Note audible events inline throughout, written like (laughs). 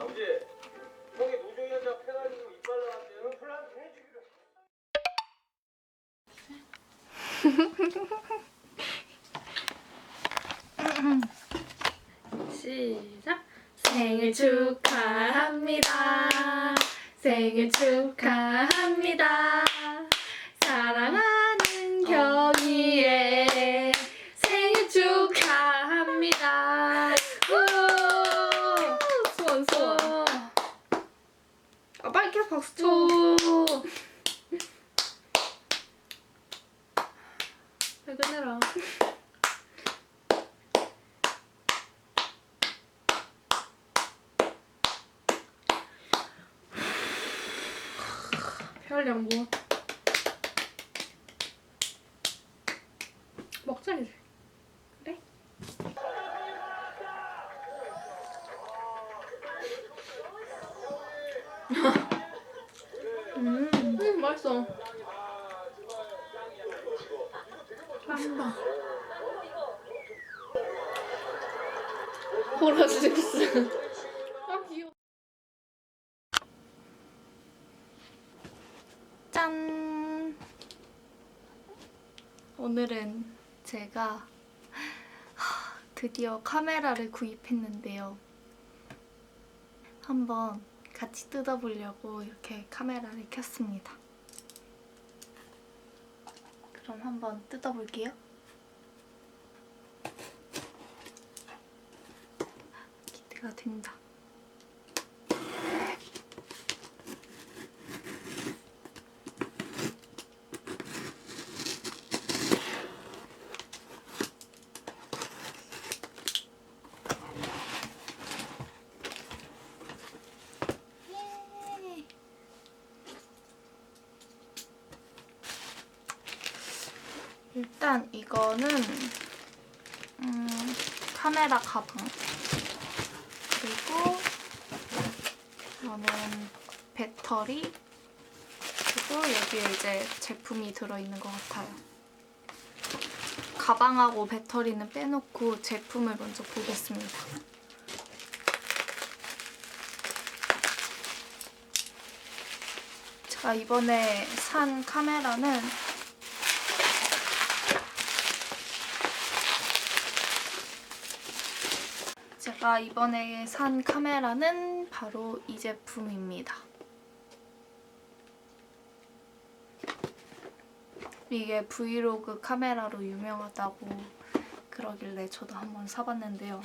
아버지, 형이 노조 위원장 패가지고 이빨 나왔대요. 플란트 해주기로. (laughs) 시작. 생일 축하합니다. 생일 축하합니다. 사랑하는 경이의 생일 축하합니다. 우! 소원 소원. 아 빨리 켜 박수 쳐. 퇴근해라. 혈량고. 먹자 이제 그래? 음, 음 맛있어. 맛있다. 보라색스 아 귀여워 짠! 오늘은 제가 하, 드디어 카메라를 구입했는데요. 한번 같이 뜯어보려고 이렇게 카메라를 켰습니다. 그럼 한번 뜯어볼게요. 기대가 된다. 일단 이거는 음, 카메라 가방 그리고 이거는 배터리 그리고 여기에 이제 제품이 들어있는 것 같아요. 가방하고 배터리는 빼놓고 제품을 먼저 보겠습니다. 제가 이번에 산 카메라는 제가 이번에 산 카메라는 바로 이 제품입니다. 이게 브이로그 카메라로 유명하다고 그러길래 저도 한번 사봤는데요.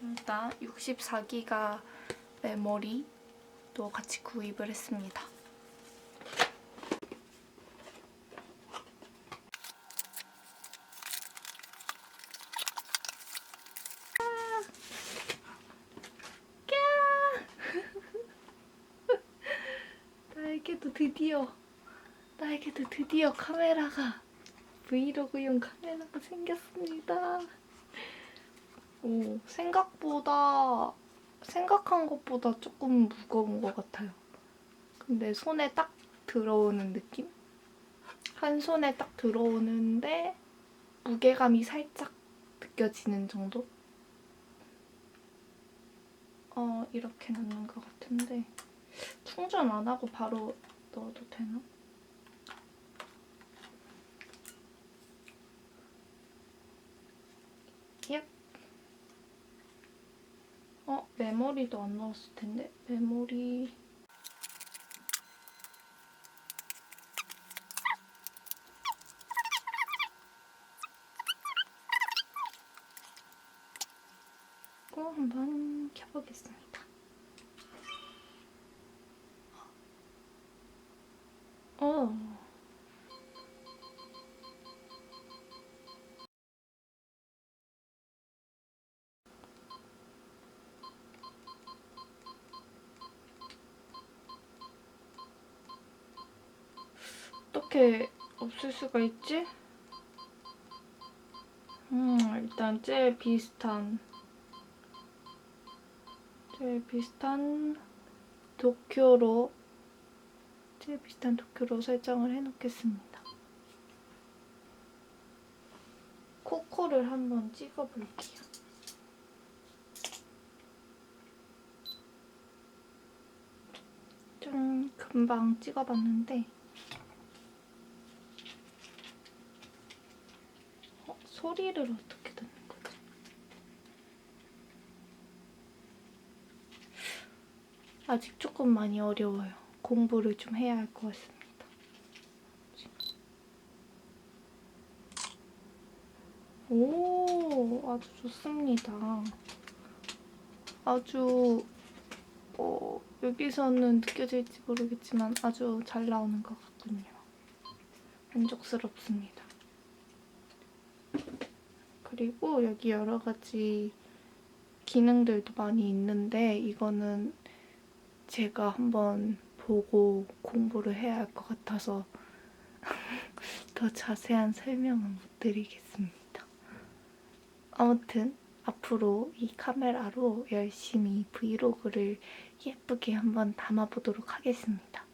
일단 64기가 메모리도 같이 구입을 했습니다. 나에게도 드디어 나에게도 드디어 카메라가 브이로그용 카메라가 생겼습니다. 오 생각보다 생각한 것보다 조금 무거운 것 같아요. 근데 손에 딱 들어오는 느낌? 한 손에 딱 들어오는데 무게감이 살짝 느껴지는 정도? 어 이렇게 넣는 것 같은데 충전 안 하고 바로 넣어도 되나? 얍. 어, 메모리도 안 넣었을 텐데. 메모리. 거 한번 켜보겠습니다. 어. 어떻게 없을 수가 있지? 음, 일단 제일 비슷한 제일 비슷한 도쿄로 셀프에 비슷한 도쿄로 설정을 해놓겠습니다. 코코를 한번 찍어볼게요. 좀 금방 찍어봤는데 어, 소리를 어떻게 듣는 거지? 아직 조금 많이 어려워요. 공부를 좀 해야 할 것 같습니다. 오, 아주 좋습니다. 아주 어, 여기서는 느껴질지 모르겠지만 아주 잘 나오는 것 같군요. 만족스럽습니다. 그리고 여기 여러 가지 기능들도 많이 있는데 이거는 제가 한번 보고 공부를 해야 할 것 같아서 (laughs) 더 자세한 설명은 못 드리겠습니다. 아무튼 앞으로 이 카메라로 열심히 브이로그를 예쁘게 한번 담아보도록 하겠습니다.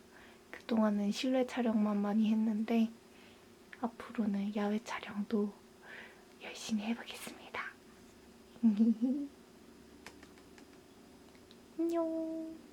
그동안은 실내 촬영만 많이 했는데 앞으로는 야외 촬영도 열심히 해보겠습니다. (laughs) 안녕.